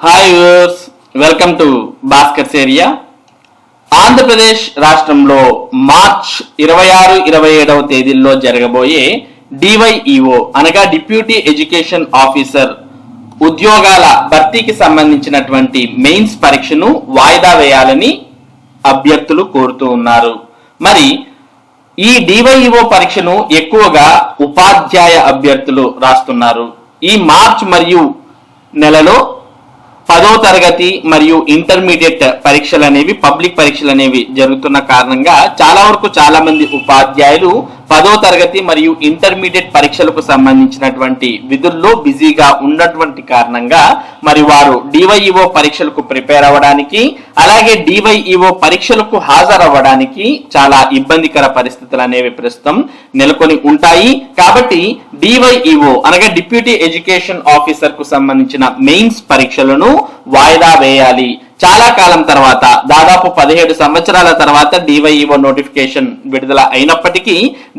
Hi viewers welcome to Bhaskar's area Andhra Pradesh రాష్ట్రంలో March ఇరవై ఆరు ఇరవై ఏడవ తేదీల్లో జరగబోయే డివైఈఓ అనగా డిప్యూటీ ఎడ్యుకేషన్ ఆఫీసర్ ఉద్యోగాల భర్తీకి సంబంధించినటువంటి మెయిన్స్ పరీక్షను వాయిదా వేయాలని అభ్యర్థులు కోరుతూ ఉన్నారు. మరి ఈ డివైఈఓ పరీక్షను ఎక్కువగా ఉపాధ్యాయ అభ్యర్థులు రాస్తున్నారు. ఈ మార్చ్ మరియు నెలలో పదో తరగతి మరియు ఇంటర్మీడియట్ పరీక్షలు అనేవి పబ్లిక్ పరీక్షలు అనేవి జరుగుతున్న కారణంగా చాలా వరకు చాలా మంది ఉపాధ్యాయులు పదో తరగతి మరియు ఇంటర్మీడియట్ పరీక్షలకు సంబంధించినటువంటి విధుల్లో బిజీగా ఉన్నటువంటి కారణంగా మరి వారు డివైఈఓ పరీక్షలకు ప్రిపేర్ అవ్వడానికి అలాగే డివైఈఓ పరీక్షలకు హాజరవ్వడానికి చాలా ఇబ్బందికర పరిస్థితులు అనేవి ప్రస్తుతం నెలకొని ఉంటాయి. కాబట్టి డివైఈఓ అనగా డిప్యూటీ ఎడ్యుకేషన్ ఆఫీసర్కు సంబంధించిన మెయిన్స్ పరీక్షలను వాయిదా వేయాలి. చాలా కాలం తర్వాత దాదాపు పదిహేడు సంవత్సరాల తర్వాత డివైఈఓ నోటిఫికేషన్ విడుదల అయినప్పటికీ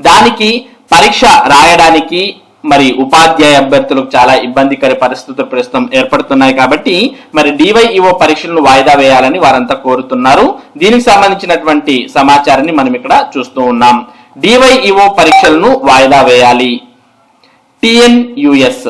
దానికి పరీక్ష రాయడానికి మరి ఉపాధ్యాయ అభ్యర్థులకు చాలా ఇబ్బందికర పరిస్థితులు ప్రస్తుతం ఏర్పడుతున్నాయి కాబట్టి మరి డివైఈఓ పరీక్షలను వాయిదా వేయాలని వారంతా కోరుతున్నారు. దీనికి సంబంధించినటువంటి సమాచారాన్ని మనం ఇక్కడ చూస్తూ ఉన్నాం. డివైఈఓ పరీక్షలను వాయిదా వేయాలి. టిఎన్యుఎస్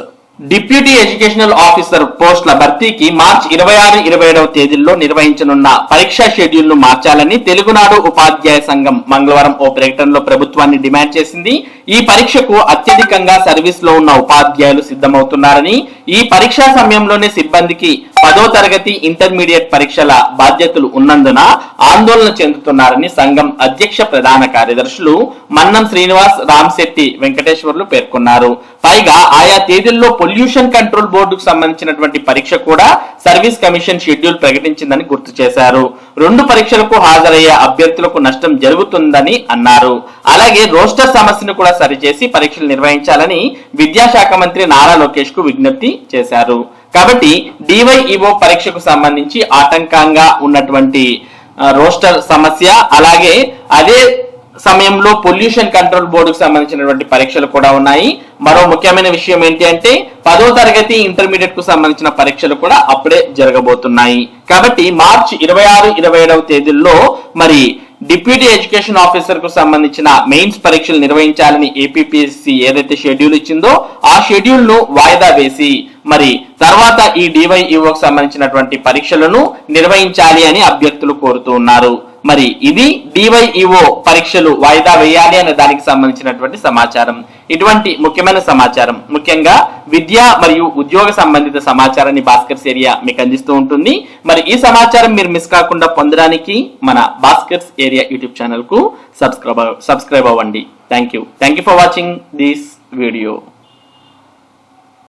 డిప్యూటీ ఎడ్యుకేషనల్ ఆఫీసర్ పోస్టుల భర్తీకి మార్చి ఇరవై ఆరు ఇరవై ఏడవ తేదీల్లో నిర్వహించనున్న పరీక్షా షెడ్యూల్ను మార్చాలని తెలుగునాడు ఉపాధ్యాయ సంఘం మంగళవారం ఓ ప్రకటనలో ప్రభుత్వాన్ని డిమాండ్ చేసింది. ఈ పరీక్షకు అత్యధికంగా సర్వీస్లో ఉన్న ఉపాధ్యాయులు సిద్ధమవుతున్నారని ఈ పరీక్షా సమయంలోనే సిబ్బందికి పదో తరగతి ఇంటర్మీడియట్ పరీక్షల బాధ్యతలు ఉన్నందున ఆందోళన చెందుతున్నారని సంఘం అధ్యక్ష ప్రధాన కార్యదర్శులు మన్నం శ్రీనివాస్ రామ్శెట్టి వెంకటేశ్వర్లు పేర్కొన్నారు. పైగా ఆయా తేదీల్లో పొల్యూషన్ కంట్రోల్ బోర్డుకు సంబంధించినటువంటి పరీక్ష కూడా సర్వీస్ కమిషన్ షెడ్యూల్ ప్రకటించిందని గుర్తు చేశారు. రెండు పరీక్షలకు హాజరయ్యే అభ్యర్థులకు నష్టం జరుగుతుందని అన్నారు. అలాగే రోస్టర్ సమస్యను కూడా సరిచేసి పరీక్షలు నిర్వహించాలని విద్యాశాఖ మంత్రి నారా లోకేష్కు విజ్ఞప్తి చేశారు. కాబట్టి డివైఈఓ పరీక్షకు సంబంధించి ఆటంకంగా ఉన్నటువంటి రోస్టర్ సమస్య అలాగే అదే సమయంలో పొల్యూషన్ కంట్రోల్ బోర్డుకు సంబంధించినటువంటి పరీక్షలు కూడా ఉన్నాయి. మరో ముఖ్యమైన విషయం ఏంటి అంటే పదో తరగతి ఇంటర్మీడియట్కు సంబంధించిన పరీక్షలు కూడా అప్పుడే జరగబోతున్నాయి. కాబట్టి మార్చి ఇరవై ఆరు ఇరవై ఏడవ తేదీల్లో మరి డిప్యూటీ ఎడ్యుకేషన్ ఆఫీసర్కు సంబంధించిన మెయిన్స్ పరీక్షలు నిర్వహించాలని ఏపీపీఎస్సీ ఏదైతే షెడ్యూల్ ఇచ్చిందో ఆ షెడ్యూల్ను వాయిదా వేసి మరి తర్వాత ఈ డివైఈఓకి సంబంధించినటువంటి పరీక్షలను నిర్వహించాలి అని అభ్యర్థులు కోరుతూ ఉన్నారు. మరి ఇది డివైఈఓ పరీక్షలు వాయిదా వేయాలి అనే దానికి సంబంధించినటువంటి సమాచారం. ఇటువంటి ముఖ్యమైన సమాచారం. ముఖ్యంగా విద్య మరియు ఉద్యోగ సంబంధిత సమాచారాన్ని భాస్కర్స్ ఏరియా మీకు అందిస్తూ ఉంటుంది. మరి ఈ సమాచారం మీరు మిస్ కాకుండా పొందడానికి మన భాస్కర్స్ ఏరియా యూట్యూబ్ ఛానల్కు సబ్స్క్రైబ్ సబ్స్క్రైబ్ అవ్వండి. Thank you thank you for watching this video